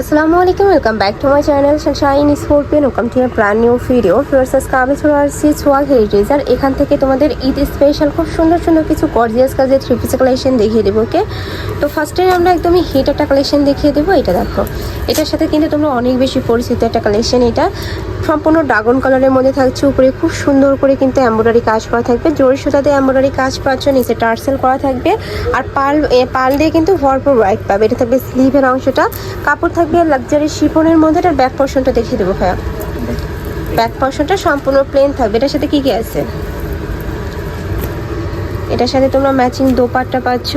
আসসালামু আলাইকুম welcome back to my channel sunshine scorpion welcome to a brand new video ফিরসাস চলে আসছি swag heritage আর এখান থেকে তোমাদের ঈদ স্পেশাল খুব সুন্দর সুন্দর কিছু গর্জিয়াস কাজের থ্রি পিস কালেকশন দেখিয়ে দেবো ওকে তো ফার্স্টে আমরা একদমই হিট একটা কালেকশন দেখিয়ে দেবো, এটা দেখো। এটার সাথে কিন্তু তোমরা অনেক বেশি পরিচিত একটা কালেকশন এটা। সম্পূর্ণ ড্রাগন কালারের মধ্যে থাকছে, উপরে খুব সুন্দর করে কিন্তু এমব্রয়ডারি কাজ করা থাকবে। জরি সুতাতে এমব্রয়ডারি কাজ পাচ্ছ নিচে টার্সেল করা থাকবে। আর পাল পাল দিয়ে কিন্তু ভরপুর ওয়াইট পাবে। এটা থাকবে স্লিভের অংশটা। কাপড় থাকবে লাক্সারি শিফনের মধ্যে। এটার ব্যাক পোর্শনটা দেখিয়ে দেবো ভাইয়া। ব্যাক পোর্শনটা সম্পূর্ণ প্লেন থাকবে। এটার সাথে কি কি আছে? এটার সাথে তোমরা ম্যাচিং দোপাট্টা পাচ্ছ।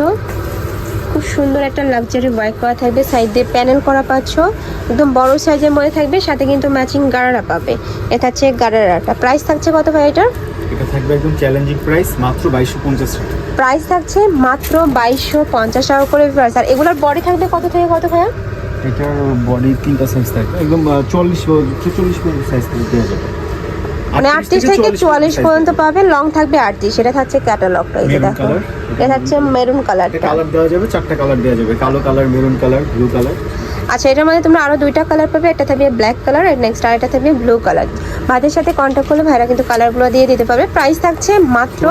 খুব সুন্দর একটা লাক্সারি ওয়াইক করা থাকবে। সাইড দিয়ে প্যানেল করা পাচ্ছ। একদম বড় সাইজের মধ্যে থাকবে সাথে কিন্তু ম্যাচিং গারারা পাবে। এটা হচ্ছে গারারাটা প্রাইস থাকছে কত ভাই এটার? এটা থাকবে একদম চ্যালেঞ্জিং প্রাইস মাত্র বাইশশো পঞ্চাশ টাকা। প্রাইস থাকছে মাত্র বাইশশো পঞ্চাশ টাকা করে প্রাইস আর এগুলোর বডি থাকবে কত থেকে কত ভাইয়া? এটার বডি তিনটা সাইজ থাকবে। একদম চল্লিশ ছেচল্লিশ পর্যন্ত সাইজ থেকে দেওয়া যাবে। মানে আটত্রিশ থেকে চুয়াল্লিশ পর্যন্ত পাবে লং থাকবে আটত্রিশ। এটা থাকছে ক্যাটালগটা এই যে দেখো। এটা থাকছে মেরুন কালারটা কালার দেওয়া যাবে চারটা কালার দেওয়া যাবে। কালো colour maroon colour blue colour আচ্ছা এটার মধ্যে তোমরা আরও দুইটা কালার পাবে একটা থাকবে ব্ল্যাক কালার আর নেক্সট আর একটা থাকবে ব্লু কালার ভাইদের সাথে কন্ট্যাক্ট করলে ভাইরা কিন্তু কালারগুলো দিয়ে দিতে পারবে। প্রাইস থাকছে মাত্র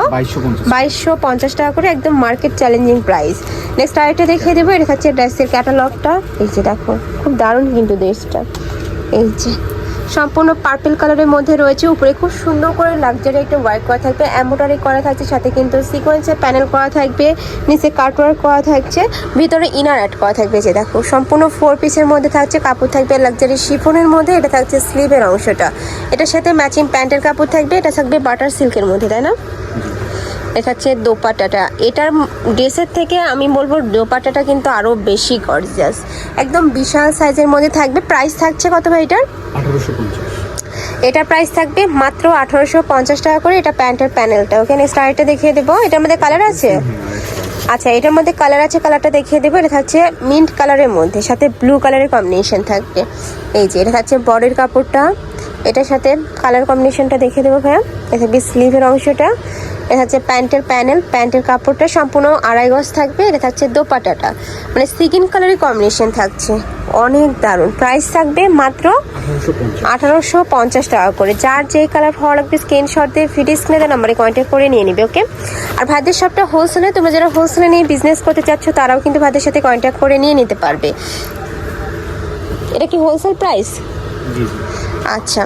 বাইশশো পঞ্চাশ। টাকা করে একদম মার্কেট চ্যালেঞ্জিং প্রাইস নেক্সট আরেকটা দেখিয়ে দেবো এটা হচ্ছে ড্রেসের ক্যাটালগটা এই যে দেখো খুব দারুণ কিন্তু ড্রেসটা এই যে সম্পূর্ণ পার্পেল কালারের মধ্যে রয়েছে। উপরে খুব সুন্দর করে লাক্সারি একটা ওয়ার্ক করা থাকবে এম্বোটারি করা থাকছে, সাথে কিন্তু সিকোয়েন্সের প্যানেল করা থাকবে, নিচে কাটওয়ার্ক করা থাকছে, ভিতরে ইনার অ্যাড করা থাকবে, যে দেখো, সম্পূর্ণ ফোর পিসের মধ্যে থাকছে, কাপড় থাকবে লাক্সারি শিফনের মধ্যে, এটা থাকছে স্লিভের অংশটা। এটার সাথে ম্যাচিং প্যান্টের কাপড় থাকবে, এটা থাকবে বাটার সিল্কের মধ্যে, তাই না? এটা হচ্ছে দোপাট্টাটা। এটার ড্রেসের থেকে আমি বলব দোপাটাটা কিন্তু আরও বেশি গর্জিয়াস একদম বিশাল সাইজের মধ্যে থাকবে। প্রাইস থাকছে কত ভাই এটার? এটার প্রাইস থাকবে মাত্র আঠারোশো পঞ্চাশ টাকা করে। এটা প্যান্টের প্যানেলটা ওকে নেক্সট আরেকটা দেখিয়ে দেবো। এটার মধ্যে কালার আছে? আচ্ছা এটার মধ্যে কালার আছে কালারটা দেখিয়ে দেবো। এটা থাকছে মিন্ট কালারের মধ্যে। সাথে ব্লু কালারের কম্বিনেশন থাকবে। এই যে এটা থাকছে বডির কাপড়টা। এটার সাথে কালার কম্বিনেশনটা দেখিয়ে দেবো ভাইয়া। এটা থাকবে স্লিভের অংশটা এটা হচ্ছে প্যান্টের প্যানেল প্যান্টের কাপড়টা সম্পূর্ণ আড়াই গজ থাকবে এটা থাকছে দোপাটাটা মানে সিকিন কালারের কম্বিনেশন থাকছে। অনেক দারুণ। প্রাইস থাকবে মাত্র আঠারোশো পঞ্চাশ। টাকা করে। যার যেই কালার ভালো লাগবে স্ক্রিনশট দিয়ে ভিডিও স্ক্রিনে নাম্বারে কন্ট্যাক্ট করে নিয়ে নিবে ওকে আর ভাইদের সবটা হোলসেলে তোমরা যারা হোলসেলে নিয়ে বিজনেস করতে চাচ্ছ তারাও কিন্তু ভাইদের সাথে কন্ট্যাক্ট করে নিয়ে নিতে পারবে। এটা কি হোলসেল প্রাইস আচ্ছা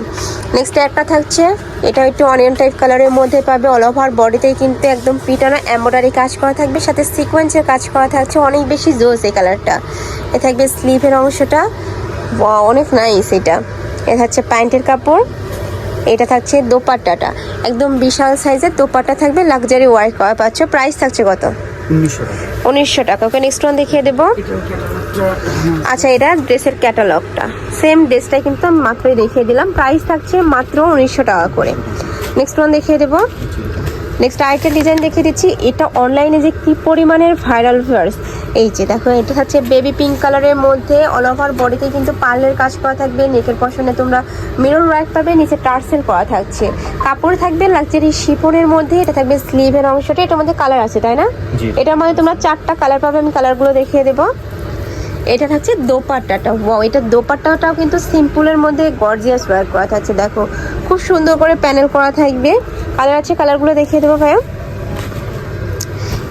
নেক্সট একটা থাকছে, এটা একটু অনিয়ন টাইপ কালারের মধ্যে পাবে অল ওভার বডিতেই কিন্তু একদম পিটানো এম্ব্রয়ডারি কাজ করা থাকবে, সাথে সিকোয়েন্সের কাজ করা থাকছে, অনেক বেশি জোস এই কালারটা এ থাকবে স্লিভের অংশটা অনেক নাইস এটা। এটা হচ্ছে প্যান্টের কাপড়, এটা থাকছে দোপাট্টাটা। একদম বিশাল সাইজের দোপাট্টা থাকবে লাক্সারি ওয়ার্ক করা, পাচ্ছ? প্রাইস থাকছে কত? উনিশশো টাকা। ওকে নেক্সট ওয়ান দেখিয়ে দেবো। আচ্ছা এটা ড্রেসের ক্যাটালগটা সেম ড্রেসটাই কিন্তু আমি মাত্রই দেখিয়ে দিলাম। প্রাইস থাকছে মাত্র উনিশশো টাকা করে। নেক্সট ওয়ান দেখিয়ে দেবো। নেক্সট আরেকটা ডিজাইন দেখিয়ে দিচ্ছি। এটা অনলাইনে যে কি পরিমাণের ভাইরাল ভার্স এই যে দেখো এটা হচ্ছে বেবি পিঙ্ক কালারের মধ্যে অল ওভার বডিতে কিন্তু পার্লের কাজ করা থাকবে নেকের পশনে তোমরা মিরর ওয়ার্ক পাবে নিচে টার্সেল করা থাকছে। কাপড় থাকবে লাক্সারি শিফনের মধ্যে এটা থাকবে স্লিভের অংশটা এটার মধ্যে কালার আছে তাই না? এটার মধ্যে তোমরা চারটা কালার পাবে আমি কালারগুলো দেখিয়ে দেবো। এটা থাকছে দোপাট্টাটা। ওয়াও এটা দোপাট্টাটাও কিন্তু সিম্পলের মধ্যে গর্জিয়াস ওয়ার্ক করা থাকছে। দেখো, খুব সুন্দর করে প্যানেল করা থাকবে। কালার আছে কালারগুলো দেখিয়ে দেবো ভাইয়া।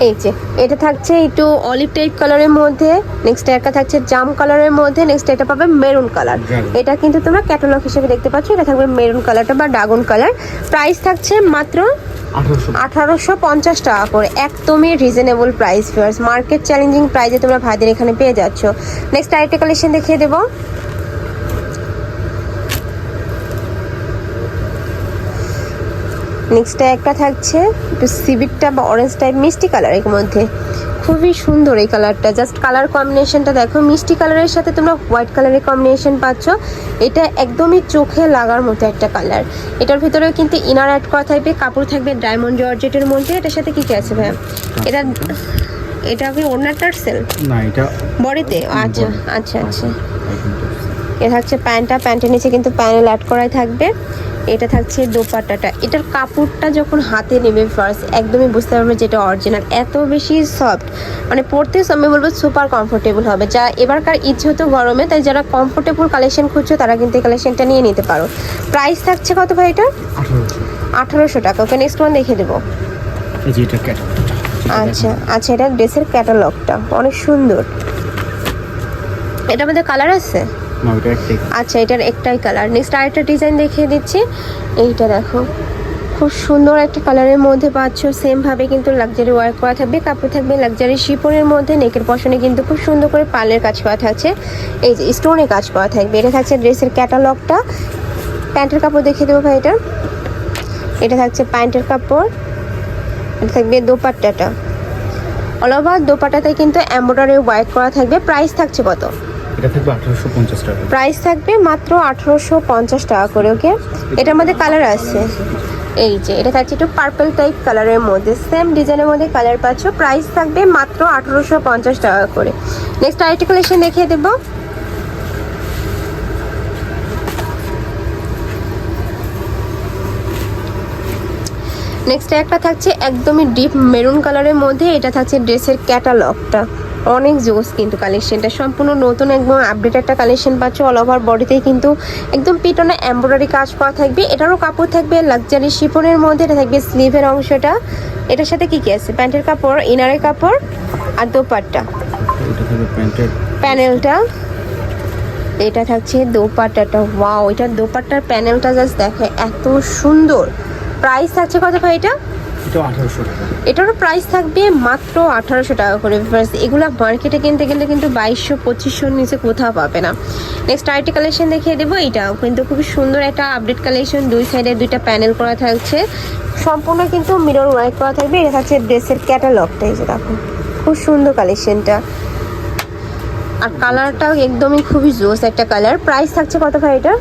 এই যে এটা থাকছে একটু অলিভ টাইপ কালারের মধ্যে নেক্সট একটা থাকছে জাম কালারের মধ্যে নেক্সট এটা পাবে মেরুন কালার এটা কিন্তু তোমরা ক্যাটালগ হিসেবে দেখতে পাচ্ছ এটা থাকবে মেরুন কালারটা বা ড্রাগন কালার প্রাইস থাকছে মাত্র আঠারোশো। পঞ্চাশ টাকা করে একদমই reasonable price fierce market challenging প্রাইসে তোমরা ভাইদের এখানে পেয়ে যাচ্ছ। নেক্সট আরেকটা কালেকশন দেখিয়ে দেবো। নেক্সট একটা থাকছে একটু সিভিটটা বা অরেঞ্জ টাইপ মিষ্টি কালারের মধ্যে। খুবই সুন্দর এই কালারটা জাস্ট কালার কম্বিনেশনটা দেখো। মিষ্টি কালারের সাথে তোমরা হোয়াইট কালারের কম্বিনেশন পাচ্ছ। এটা একদমই চোখে লাগার মতো একটা কালার এটার ভিতরেও কিন্তু ইনার অ্যাড করা থাকবে কাপড় থাকবে ডায়মন্ড জর্জেটের মধ্যে। এটার সাথে কি কি আছে ভাইয়া? এটা এটা কি ওনার টার্সেল? না এটা বডিতে? আচ্ছা আচ্ছা আচ্ছা। এটা থাকছে প্যান্টটা। প্যান্টের নিচে কিন্তু প্যানেল অ্যাড করাই থাকবে। এটা থাকছে দোপাট্টাটা। এটার কাপড়টা যখন হাতে নেবে ফার্স্ট একদমই বুঝতে পারবে যে যেটা অরিজিনাল এত বেশি সফট মানে পরতে আমি বলব সুপার কমফোর্টেবল হবে। যা এবারকার ইচ্ছে যেহেতু গরমে তাই যারা কমফোর্টেবল কালেকশন খুঁজছো তারা কিন্তু এই কালেকশনটা নিয়ে নিতে পারো। প্রাইস থাকছে কত ভাই এটা আঠারোশো। টাকা। ওকে নেক্সট ওয়ান দেখে দেবো। আচ্ছা আচ্ছা এটা ড্রেসের ক্যাটালগটা অনেক সুন্দর। এটা মধ্যে কালার আছে? আচ্ছা এটার একটাই কালার নেক্সট আরেকটা ডিজাইন দেখিয়ে দিচ্ছি। এইটা দেখো। খুব সুন্দর একটা কালারের মধ্যে পাচ্ছ। সেম ভাবে কিন্তু লাক্সারি ওয়ার্ক করা থাকবে, কাপড় থাকবে লাক্সারি শিপনের মধ্যে নেকের পশনে কিন্তু খুব সুন্দর করে পালের কাজ করা থাকছে। এই যে স্টোনে কাজ করা থাকবে। এটা থাকছে ড্রেসের ক্যাটালগটা প্যান্টের কাপড় দেখিয়ে দেবো ভাই এটা। এটা থাকছে প্যান্টের কাপড়। এটা থাকবে দোপাট্টাটা। অল ওভার দোপাট্টাতে কিন্তু এমব্রয়ডারি ওয়ার্ক করা থাকবে। প্রাইস থাকছে কত? প্রাইস থাকবে মাত্র আঠারোশো পঞ্চাশ টাকা করে, ওকে? এটার মধ্যে কালার আছে। এই যে, এটা থাকছে একটু পার্পল টাইপ কালারের মধ্যে। সেম ডিজাইনের মধ্যে কালার পাচ্ছ। প্রাইস থাকবে মাত্র আঠারোশো পঞ্চাশ টাকা করে। নেক্সট আরেকটি কালেকশন দেখিয়ে দেবো। নেক্সট একটা থাকছে একদমই ডিপ মেরুন কালারের মধ্যে। এটা থাকছে ড্রেসের ক্যাটালগটা অনেক জোস কিন্তু কালেকশনটা সম্পূর্ণ নতুন একদম আপডেট একটা কালেকশন পাচ্ছ অল ওভার বডিতেই কিন্তু একদম পিটনে এমব্রয়ডারি কাজ করা থাকবে। এটারও কাপড় থাকবে লাক্সারি শিফনের মধ্যে এটা থাকবে স্লিভের অংশটা। এটার সাথে কি কি আছে? প্যান্টের কাপড় ইনারের কাপড় আর দোপাট্টা। এটা প্যানেলটা এটা থাকছে দোপাট্টাটা। ওয়াও এটার দোপাট্টার প্যানেলটা জাস্ট দেখে এত সুন্দর। প্রাইস থাকছে কত ভাই এটা এটা? এটারও প্রাইস থাকবে মাত্র আঠারোশো টাকা করে। Viewers, এগুলো মার্কেটে কিনতে গেলে কিন্তু বাইশশো পঁচিশশোর নিচে কোথাও পাবে না। নেক্সট আরেকটি কালেকশন দেখিয়ে দেবো এইটাও কিন্তু খুবই সুন্দর একটা আপডেট কালেকশন দুই সাইডে দুইটা প্যানেল করা থাকছে। সম্পূর্ণ কিন্তু মিরর ওয়ার্ক করা থাকবে। এটা থাকছে ড্রেসের ক্যাটালগটা এই যে দেখো। খুব সুন্দর কালেকশনটা আর কালারটাও একদমই খুবই জোস একটা কালার প্রাইস থাকছে কত ভাই এটা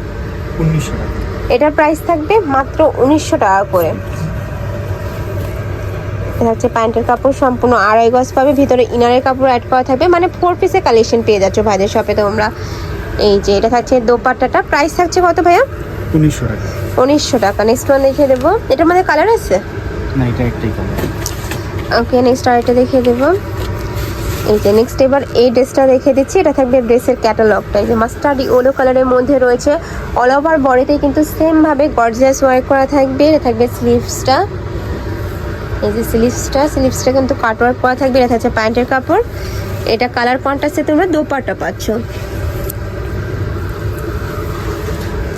উনিশশো টাকা। এটার প্রাইস থাকবে মাত্র উনিশশো টাকা করে। এটা হচ্ছে প্যান্টের কাপড় সম্পূর্ণ আড়াই গজ পাবে ভিতরে ইনারের কাপড় অ্যাড করা থাকবে মানে ফোর পিসের কালেকশন পেয়ে যাচ্ছ ভাইদের শপে তোমরা। এই যে এটা থাকছে দোপাট্টাটা প্রাইস থাকছে কত ভাইয়া? উনিশশো টাকা। উনিশশো টাকা। নেক্সট ওয়ান দেখিয়ে দেবো। এটার মধ্যে কালার আছে? না এটা একটাই কালার ওকে নেক্সট আরেকটা দেখিয়ে দেবো। এই যে নেক্সট এবার এই ড্রেসটা দেখিয়ে দিচ্ছি এটা থাকবে ড্রেসের ক্যাটালগটা এই যে মাস্টার্ড ইয়েলো কালারের মধ্যে রয়েছে। অল ওভার বডিতে কিন্তু সেম ভাবে গর্জিয়াস ওয়ার্ক করা থাকবে। এটা থাকবে স্লিভসটা এই যে স্লিভসটা স্লিভসটা কিন্তু কাট ওয়ার্ক করা থাকবে এটা থাকছে প্যান্টের কাপড়। এটা কালার কন্ট্রাস্টে তোমরা দোপাট্টা পাচ্ছ।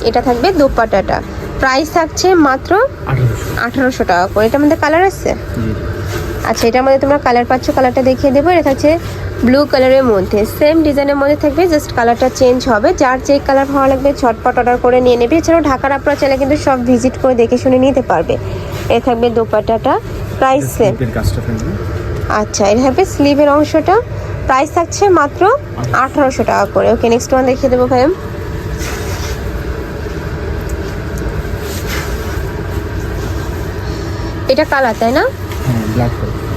এটা থাকবে দোপাট্টাটা। প্রাইস থাকছে মাত্র আঠারোশো। আঠারোশো টাকা করে। এটার মধ্যে কালার আছে? আচ্ছা এটার মধ্যে তোমরা কালার পাচ্ছ কালারটা দেখিয়ে দেবো। এটা থাকছে ব্লু কালারের মধ্যে। সেম ডিজাইনের মধ্যে থাকবে জাস্ট কালারটা চেঞ্জ হবে। যার যে কালার ভালো লাগবে ঝটপট অর্ডার করে নিয়ে নেবে। এছাড়াও ঢাকার আপনারা চাইলে কিন্তু সব ভিজিট করে দেখে শুনে নিতে পারবে। এ থাকবে দোপাট্টাটা। প্রাইস সেম আচ্ছা এটা থাকবে স্লিভের অংশটা প্রাইস থাকছে মাত্র আঠারোশো টাকা করে। ওকে নেক্সট ওয়ান দেখিয়ে দেবো ভাই এটা কালার তাই না? হ্যাঁ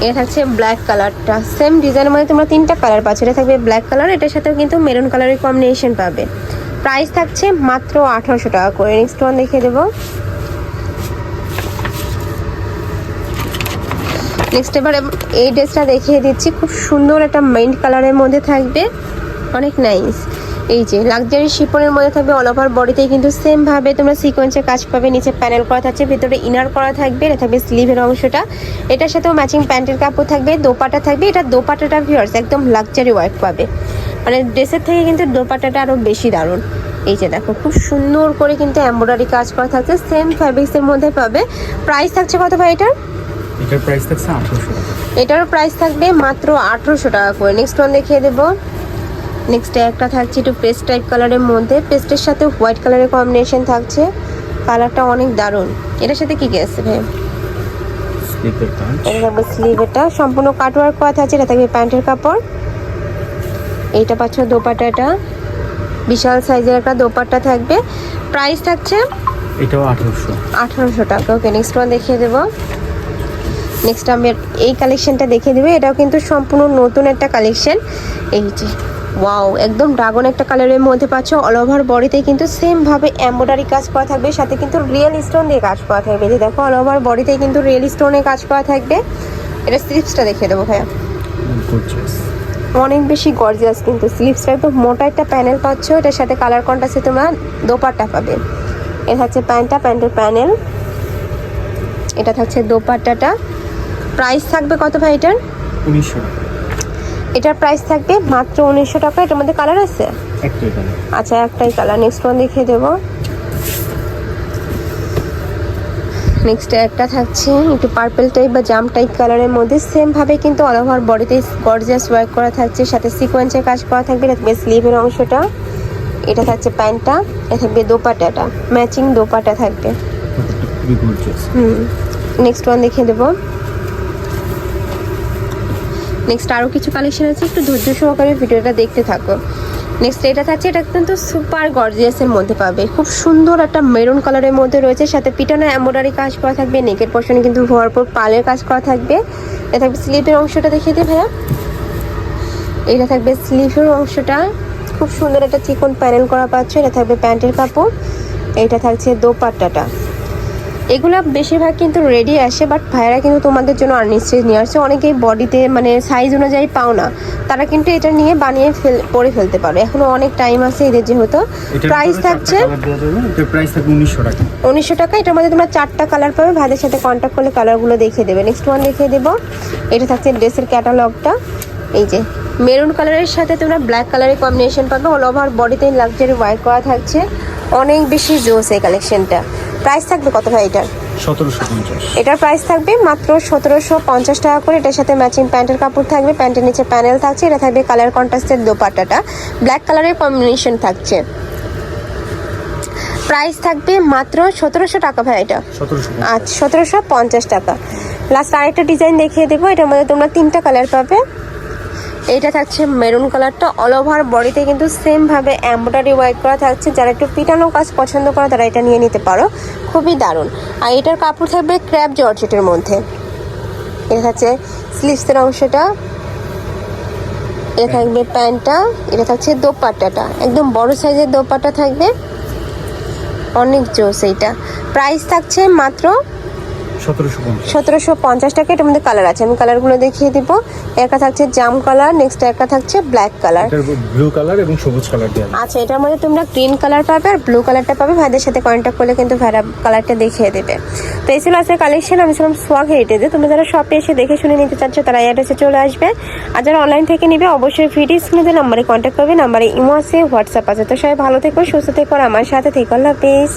এটা থাকছে ব্ল্যাক কালারটা সেম ডিজাইনের মধ্যে তোমরা তিনটা কালার পাচ্ছ। এটা থাকবে ব্ল্যাক কালার এটার সাথেও কিন্তু মেরুন কালারের কম্বিনেশন পাবে। প্রাইস থাকছে মাত্র আঠারোশো টাকা করে। নেক্সট ওয়ান দেখিয়ে দেবো। নেক্সট এবার এই ড্রেসটা দেখিয়ে দিচ্ছি। খুব সুন্দর একটা মেইন কালারের মধ্যে থাকবে। অনেক নাইস এই যে লাক্সারি শিপনের মধ্যে থাকবে অল ওভার বডিতে কিন্তু সেম ভাবে তোমরা সিকোয়েন্সের কাজ পাবে। নিচে প্যানেল করা থাকছে, ভিতরে ইনার করা থাকবে, এটা থাকবে স্লিভের অংশটা। এটার সাথেও ম্যাচিং প্যান্টের কাপড় থাকবে, দোপাটা থাকবে। এটা দোপাটাটা ভিউয়ার্স একদম লাক্সারি ওয়ার্ক পাবে। মানে ড্রেসের থেকে কিন্তু দোপাটাটা আরও বেশি দারুণ। এই যে দেখো, খুব সুন্দর করে কিন্তু এমব্রয়ডারি কাজ করা থাকছে। সেম ফ্যাব্রিক্সের মধ্যে পাবে। প্রাইস থাকছে কত ভাই এটার? এটার প্রাইস থাকছে আঠারোশো টাকা। এটারও প্রাইস থাকবে মাত্র আঠেরোশো টাকা করে। নেক্সট ওয়ান দেখিয়ে দেবো। নেক্সট একটা থাকছে একটু পেস্ট টাইপ কালারের মধ্যে। পেস্টের সাথে হোয়াইট কালারের কম্বিনেশন থাকছে। কালারটা অনেক দারুণ। এটার সাথে কি কি আছে ভাই? এটা থাকবে স্লিভ এটা। সম্পূর্ণ কাটওয়ার্ক করা থাকছে। এটা থাকবে প্যান্টের কাপড়। এইটা পাচ্ছ দোপাটাটা বিশাল সাইজের একটা দোপাট্টা থাকবে। প্রাইস থাকছে এটাও আঠারোশো। আঠারোশো টাকা। ওকে নেক্সট ওয়ান দেখিয়ে দেবো। নেক্সট আমি এই কালেকশনটা দেখে দেবো। এটাও কিন্তু সম্পূর্ণ নতুন একটা কালেকশন এই যে ওয়াও একদম ড্রাগন একটা কালারের মধ্যে পাচ্ছ। অল ওভার বডিতে কিন্তু সেম ভাবে এমব্রয়ডারি কাজ করা থাকবে। সাথে কিন্তু রিয়েল স্টোন দিয়ে কাজ করা থাকবে। যে দেখো অল ওভার বডিতে কিন্তু রিয়েল স্টোনে কাজ করা থাকবে। এটা স্লিপসটা দেখিয়ে দেবো ভাইয়া। অনেক বেশি গর্জিয়াস কিন্তু স্লিপসটা একদম মোটা একটা প্যানেল পাচ্ছ। এটার সাথে কালার কন্ট্রাস্টে তোমরা দোপাট্টা পাবে। এটা হচ্ছে প্যান্টটা প্যান্টের প্যানেল এটা থাকছে দোপাট্টাটা। প্রাইস থাকবে কত ভাই এটার? উনিশশো এটার প্রাইস থাকবে মাত্র উনিশশো টাকা। এটার মধ্যে কালার আছে? আচ্ছা একটাই কালার। নেক্সট ওয়ান দেখিয়ে দেবো। নেক্সট একটা থাকছে একটু পার্পল টাইপ বা জাম টাইপ কালারের মধ্যে। সেম ভাবে কিন্তু অল ওভার বডিতে গর্জিয়াস ওয়ার্ক করা থাকছে। সাথে সিকোয়েন্সের কাজ করা থাকবে। এটা থাকবে স্লিভের অংশটা। এটা থাকছে প্যান্টটা। এটা থাকবে দোপাটাটা ম্যাচিং দোপাটা থাকবে হুম। নেক্সট ওয়ান দেখিয়ে দেবো। নেক্সট আরও কিছু কালেকশন আছে, একটু ধৈর্য সহকারে ভিডিওটা দেখতে থাকো। নেক্সট এটা থাকছে, এটা কিন্তু সুপার গর্জিয়াসের মধ্যে পাবে। খুব সুন্দর একটা মেরুন কালারের মধ্যে রয়েছে, সাথে পিটানো এমব্রয়ডারি কাজ করা থাকবে নেকের পোর্শনে কিন্তু ভরপুর পালের কাজ করা থাকবে। এটা থাকবে স্লিপের অংশটা দেখিয়ে দিই ভাইয়া। এটা থাকবে স্লিভের অংশটা। খুব সুন্দর একটা চিকন প্যানেল করা পাচ্ছ, এটা থাকবে প্যান্টের কাপড়। এটা থাকছে দোপাট্টাটা। এগুলা বেশিরভাগ কিন্তু রেডি আসে বাট ভাইয়ারা কিন্তু তোমাদের জন্য আননিশ্চয় নিয়ে আসছে অনেকেই বডিতে মানে সাইজ অনুযায়ী পাও না। তারা কিন্তু এটা নিয়ে বানিয়ে ফেল পরে ফেলতে পারো এখনও অনেক টাইম আছে এদের যেহেতু। প্রাইস থাকছে প্রাইস থাকবে উনিশশো টাকা। উনিশশো টাকা। এটার মধ্যে তোমরা চারটা কালার পাবে। ভাইদের সাথে কন্ট্যাক্ট করলে কালারগুলো দেখিয়ে দেবে। নেক্সট ওয়ান দেখিয়ে দেবো। এটা থাকছে ড্রেসের ক্যাটালগটা এই যে মেরুন কালারের সাথে তোমরা ব্ল্যাক কালারের কম্বিনেশন পাবে। অল ওভার বডিতে লাক্সারি ওয়ার্ক করা থাকছে। অনেক বেশি জোস এই কালেকশনটা প্রাইস থাকবে কত ভাই এটার? এটার প্রাইস থাকবে মাত্র সতেরোশো পঞ্চাশ টাকা করে। এটার সাথে ম্যাচিং প্যান্টের কাপড় থাকবে প্যান্টের নিচে প্যানেল থাকছে এটা থাকবে কালার কন্ট্রাস্টের দোপাট্টাটা। ব্ল্যাক কালারের কম্বিনেশন থাকছে। প্রাইস থাকবে মাত্র সতেরোশো টাকা ভাই এটা। আচ্ছা সতেরোশো পঞ্চাশ টাকা। লাস্ট আরেকটা ডিজাইন দেখিয়ে দেবো। এটার মধ্যে তোমরা তিনটা কালার পাবে। এইটা থাকছে মেরুন কালারটা অল ওভার বডিতে কিন্তু সেম ভাবে এমব্রয়ডারি ওয়ার্ক করা থাকছে। যারা একটু পিটানো কাজ পছন্দ করে তারা এটা নিয়ে নিতে পারো। খুবই দারুণ। আর এটার কাপড় থাকবে ক্র্যাপ জর্জেটের মধ্যে। এটা থাকছে স্লিভসের অংশটা। এটা থাকবে প্যান্টটা। এটা থাকছে দোপাট্টাটা। একদম বড় সাইজের দোপাট্টা থাকবে। অনেক জোস এইটা। প্রাইস থাকছে মাত্র সতেরোশো পঞ্চাশ। টাকা এটার মধ্যে কালার আছে। আমি কালারগুলো দেখিয়ে দিব। একটা থাকছে জাম কালার নেক্সট একটা থাকছে ব্ল্যাক কালার ব্লু কালার এবং সবুজ কালার আচ্ছা এটার মধ্যে তোমরা গ্রিন কালার পাবে আর ব্লু কালারটা পাবে। ভাইদের সাথে কন্ট্যাক্ট করলে কিন্তু ভাইরা কালারটা দেখিয়ে দেবে। তো এই ছিল আজকের কালেকশন আমি ছিলাম সোয়াগ হেরিটেজে তোমরা যারা শপে এসে দেখে শুনে নিতে চাচ্ছ তারা অ্যাড্রেসে চলে আসবে। আর যারা অনলাইন থেকে নিবে অবশ্যই ভিডিও স্ক্রিনে নাম্বারে কন্ট্যাক্ট করবে। নাম্বারে ইমো আছে হোয়াটসঅ্যাপ আছে। তো সবাই ভালো থেকো সুস্থ থেকো আর আমার সাথে থেকো। আল্লাহ হাফিজ।